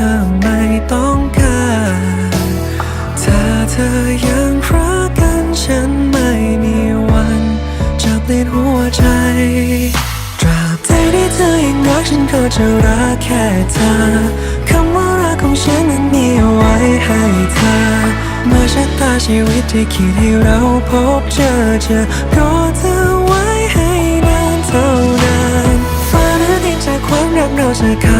ธอไม่ต้องการถ้าเธอยังรักกันฉันไม่มีวันจะเปลี่ยนหัวใจตราบใดที่เธอยังรักฉันก็จะรักแค่เธอคำว่ารักของฉันนั้นมีเอาไว้ให้เธอเมื่อชะตาชีวิตที่คิดให้เราพบเจอจะรอเธอไว้ให้นานเท่านานฟ้าหรือดินจากความรักเราจะข้า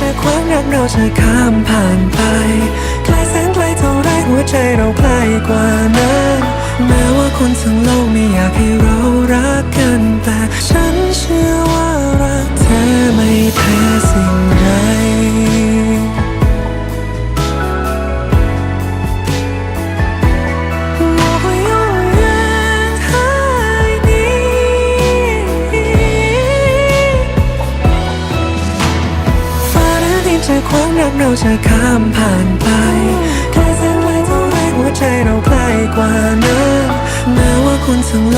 จากความรักเราจะข้ามผ่านไปไกลแสนไกลเท่าไรหัวใจเราใกล้กว่านั้นแม้ว่าคนทั้งโลก จากความรักเราจะข้ามผ่านไปไกลแสนไกลเท่าไรหัวใจเราใกล้กว่านั้นแม้ว่าคนทั้งโล